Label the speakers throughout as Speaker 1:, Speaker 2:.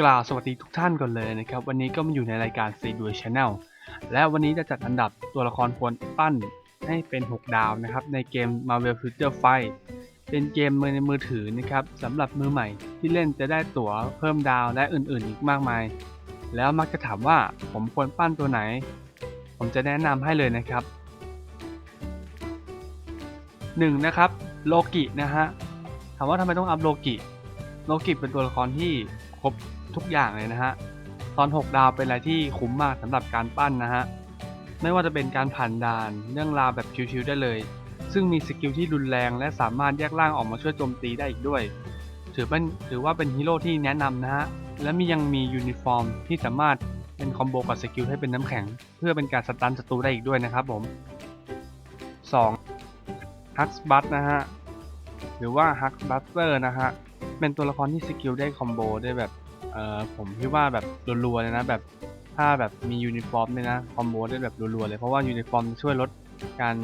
Speaker 1: กล่าวสวัสดีทุกท่านก่อนเลยนะครับ วันนี้ก็มาอยู่ในรายการซีดูชาแนลและวันนี้จะจัดอันดับตัวละครควรปั้นให้เป็น 6 ดาวนะครับ ในเกม Marvel Future Fight เป็นเกมมือในมือถือนะครับสำหรับมือใหม่ที่เล่นจะได้ตั๋วเพิ่มดาวและอื่นๆ อีกมากมาย แล้วมักจะถามว่าผมควรปั้นตัวไหน ผมจะแนะนำให้เลยนะครับ 1. นะครับโลกินะฮะถามว่าทำไมต้องอัพโลกิ โลกิเป็นตัวละครที่ครบทุกอย่างเลยนะฮะ ตอน 6 ดาวเป็นอะไรที่คุ้มมากสำหรับการปั้นนะฮะ ไม่ว่าจะเป็นการผ่านด่านเรื่องราวแบบชิวๆได้เลย ซึ่งมีสกิลที่รุนแรงและสามารถแยกร่างออกมาช่วยโจมตีได้อีกด้วย ถือเป็นถือว่าเป็นฮีโร่ที่แนะนำนะฮะ และมียังมียูนิฟอร์มที่สามารถเป็นคอมโบกับสกิลให้เป็นน้ำแข็ง เพื่อเป็นการสตันศัตรูได้อีกด้วยนะครับผม 2. ฮักส์บัตนะฮะ หรือว่าฮักบัสเตอร์นะฮะ เป็นตัวละครที่สกิลได้คอมโบได้แบบเอ่อผมคิดว่าแบบรัวๆเลยนะแบบถ้าแบบมียูนิฟอร์มเนี่ยนะคอมโบได้แบบรัวๆเลยเพราะว่ายูนิฟอร์มช่วยลดการ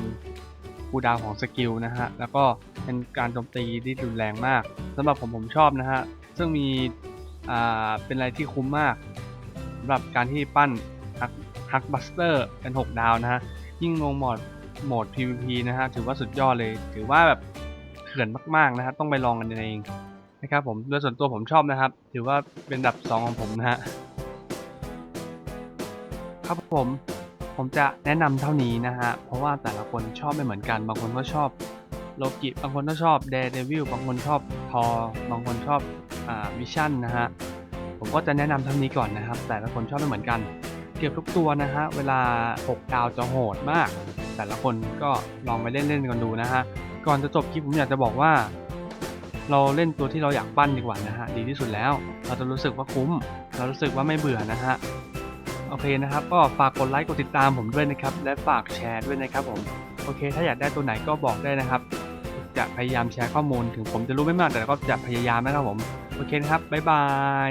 Speaker 1: คูดาวของสกิลนะฮะแล้วก็เป็นการโจมตีที่รุนแรงมากสำหรับผมผมชอบนะฮะซึ่งมีอ่าเป็นอะไรที่คุ้มมากสำหรับการที่ปั้นฮักฮักบัสเตอร์เป็น 6 ดาวนะฮะยิ่งลงโหมดโหมด PVP นะฮะถือว่าสุดยอดเลย ถือว่าแบบเถื่อนมากๆนะฮะต้องไปลองกันเอง นะครับผมโดยส่วนตัวผมชอบนะครับ ถือว่าเป็นอันดับ 2 ของผมนะฮะครับผมผมจะแนะนำเท่านี้นะฮะ เพราะว่าแต่ละคนชอบไม่เหมือนกัน บางคนก็ชอบโลกิ บางคนก็ชอบเดเดวิลบางคนชอบทอ บางคนชอบอ่าวิชั่นนะฮะ ผมก็จะแนะนำเท่านี้ก่อนนะครับ แต่ละคนชอบไม่เหมือนกัน เกือบทุกตัวนะฮะ เวลา 6 ดาวจะโหดมาก แต่ละคนก็ลองไปเล่นๆกันดูนะฮะ ก่อนจะจบคลิปผมอยากจะบอกว่า เราเล่นตัวที่เราอยากปั้นดีกว่านะฮะดีที่สุดแล้ว เราจะรู้สึกว่าคุ้ม เรารู้สึกว่าไม่เบื่อนะฮะโอเคนะครับ ก็ฝากกดไลค์กดติดตามผมด้วยนะครับ และฝากแชร์ด้วยนะครับผมโอเค ถ้าอยากได้ตัวไหนก็บอกได้นะครับ จะพยายามแชร์ข้อมูลถึงผมจะรู้ไม่มากแต่ก็จะพยายามนะครับผมโอเคนะครับบ๊ายบาย